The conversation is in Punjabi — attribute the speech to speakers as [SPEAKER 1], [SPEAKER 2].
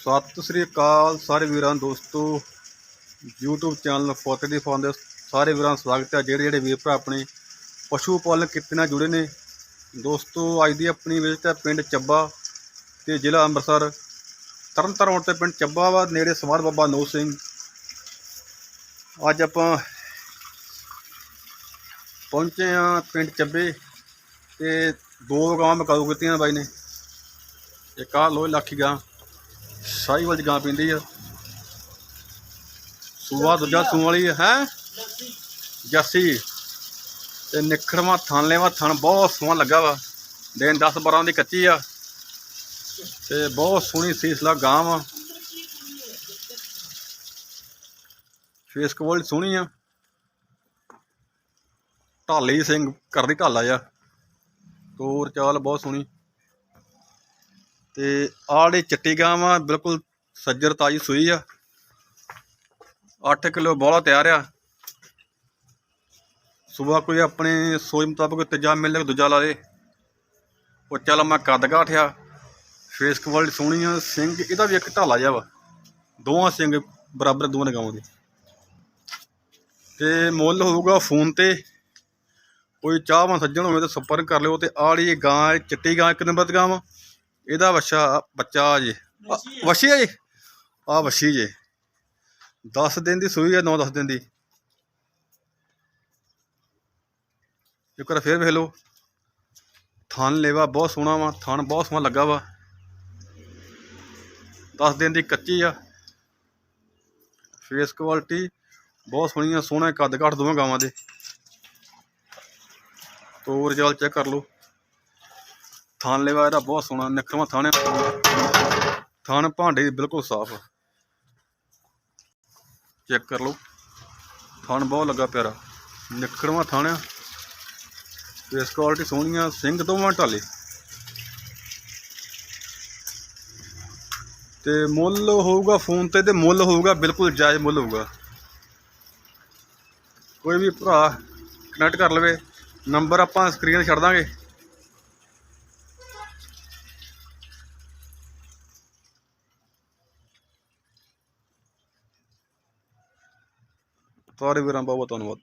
[SPEAKER 1] ਸਤਿ ਸ੍ਰੀ ਅਕਾਲ ਸਾਰੇ ਵੀਰਾਂ, ਦੋਸਤੋ। YouTube ਚੈਨਲ ਫੋਟੇ ਦੀ ਫਾਰਮ ਦੇ ਸਾਰੇ ਵੀਰਾਂ ਦਾ ਸਵਾਗਤ ਹੈ। ਜਿਹੜੇ ਜਿਹੜੇ ਵੀਰ ਭਰਾ ਆਪਣੇ ਪਸ਼ੂ ਪਾਲਣ ਕਿੱਤੇ ਨਾਲ ਜੁੜੇ ਨੇ, ਦੋਸਤੋ, ਅੱਜ ਦੀ ਆਪਣੀ ਵਿਜ਼ਿਟ ਹੈ ਪਿੰਡ ਚੱਬਾ ਤੇ ਜ਼ਿਲ੍ਹਾ ਅੰਮ੍ਰਿਤਸਰ। ਤਰਨਤਾਰਨ ਰੋਡ ਤੇ ਪਿੰਡ ਚੱਬਾ ਵਾ, ਨੇੜੇ ਸਮਾਰ ਬਾਬਾ ਨੋ ਸਿੰਘ। ਅੱਜ ਆਪਾਂ ਪਹੁੰਚੇ ਆ ਪਿੰਡ ਚੱਬੇ ਤੇ ਦੋ ਗਾਂ ਮਕਾਉ ਕੀਤੀਆਂ ਬਾਈ ਨੇ। ਇੱਕ ਆ ਲੋਹੇ ਲੱਖੀ ਗਾਂ ਸਾਈਵਾਲ ਦੀ ਗਾਂ ਪਿੰਦੀ ਆ। ਸੂਆ ਦੂਜਾ ਸੂਣ ਵਾਲੀ ਹੈ? ਜੱਸੀ। ਤੇ ਨਿਖੜਵਾ ਥਣ ਲੈਵਾ ਥਣ ਬਹੁਤ ਸੋਹਣਾ ਲੱਗਾ ਵਾ। ਦਿਨ 10 12 ਦੀ ਕੱਚੀ ਆ। ਤੇ ਬਹੁਤ ਸੋਹਣੀ ਸੀਸਲਾ ਗਾਂ ਵਾ। ਫੇਸ ਕੁਆਲਿਟੀ ਸੋਹਣੀ ਆ। ਢਾਲੀ ਸਿੰਘ ਕਰਦੀ ਢਾਲਾ ਆ ਤੋਰ ਚਾਲ ਬਹੁਤ ਸੋਹਣੀ। ਤੇ ਆੜੇ ਚਿੱਟੀ ਗਾਂ ਵਾ ਬਿਲਕੁਲ ਸੱਜਰ ਤਾਜੀ ਸੂਈ ਆ। 8 ਕਿਲੋ ਬੋਲਾ ਤਿਆਰ ਆ। ਸਵੇਰ ਕੋਈ ਆਪਣੇ ਸੋਚ ਮੁਤਾਬਕ ਤੇਜ਼ਾ ਮਿਲ ਲੈ ਦੂਜਾ ਲਾ ਲਏ ਉਹ ਚੱਲ ਮੈਂ ਕੱਦ ਕਾਠਿਆ ਫੇਸ ਕੁਆਲਿਟੀ ਸੋਹਣੀ ਆ, ਸਿੰਘ ਇਹਦਾ ਵੀ ਇੱਕ ਢਾਲਾ ਜਿਹਾ ਵਾ। ਦੋਵਾਂ ਸਿੰਘ ਬਰਾਬਰ ਦੋਵਾਂ ਨੇ ਗਾਵਾਂ ਦੇ। ਤੇ ਮੁੱਲ ਹੋਊਗਾ ਫੋਨ ਤੇ। ਕੋਈ ਚਾਹਵਾਨ ਸੱਜਣ ਹੋਵੇ ਤਾਂ ਸੰਪਰਕ ਕਰ ਲਿਓ ਤੇ ਆੜੀ ਗਾਂ, ਇਹ ਚਿੱਟੀ ਗਾਂ ਇੱਕ ਨੰਬਰ ਦੀ ਗਾਂ ਵਾ। ਇਹਦਾ ਬੱਚਾ ਬੱਚਾ ਜੀ। ਵਸ਼ੀ ਹੈ। ਜੀ? ਆ ਵਸ਼ੀ ਜੇ। 10 ਦਿਨ ਦੀ ਸੂਈ ਹੈ 9-10 ਦਿਨ ਦੀ। ਇੱਕ ਵਾਰ ਫੇਰ ਵੇਖ ਲਓ। ਥਣ ਲੇਵਾ ਬਹੁਤ ਸੋਹਣਾ ਵਾ ਥਣ ਬਹੁਤ ਸੋਹਣਾ ਲੱਗਾ ਵਾ। 10 ਦਿਨ ਦੀ ਕੱਚੀ ਆ। ਫੇਸ ਕੁਆਲਿਟੀ ਬਹੁਤ ਸੋਹਣੀ ਆ ਸੋਹਣਾ ਕੱਦ ਘੱਟ ਦੋਵਾਂ ਗਾਵਾਂ ਦੇ। ਤੋਰ ਜਾਲ ਚੈੱਕ ਕਰ ਲਓ। ਥਣ ਲੇਵਾ ਇਹਦਾ ਬਹੁਤ ਸੋਹਣਾ, ਨਿਖਰਵਾ ਥਾਣੇ ਆ ਥਣ ਭਾਂਡੇ ਦੀ ਬਿਲਕੁਲ ਸਾਫ਼। ਚੈੱਕ ਕਰ ਲਓ। ਥਣ ਬਹੁਤ ਲੱਗਾ ਪਿਆਰਾ। ਨਿਖਰਵਾ ਥਣ ਆ ਫੇਸ ਕੁਆਲਿਟੀ ਸੋਹਣੀ ਆ ਸਿੰਘ ਦੋਵਾਂ ਢਾਲੇ। ਤੇ ਮੁੱਲ ਹੋਊਗਾ ਫੋਨ ਤੇ ਤੇ ਮੁੱਲ ਹੋਊਗਾ, ਬਿਲਕੁਲ ਜਾਇਜ਼ ਮੁੱਲ ਹੋਊਗਾ। ਕੋਈ ਵੀ ਭਰਾ ਕਨੈਕਟ ਕਰ ਲਵੇ, ਨੰਬਰ ਆਪਾਂ ਸਕਰੀਨ ਛੱਡ ਦਾਂਗੇ। ਸਾਰੇ ਵੀਰਾਂ ਬਹੁਤ ਬਹੁਤ ਧੰਨਵਾਦ।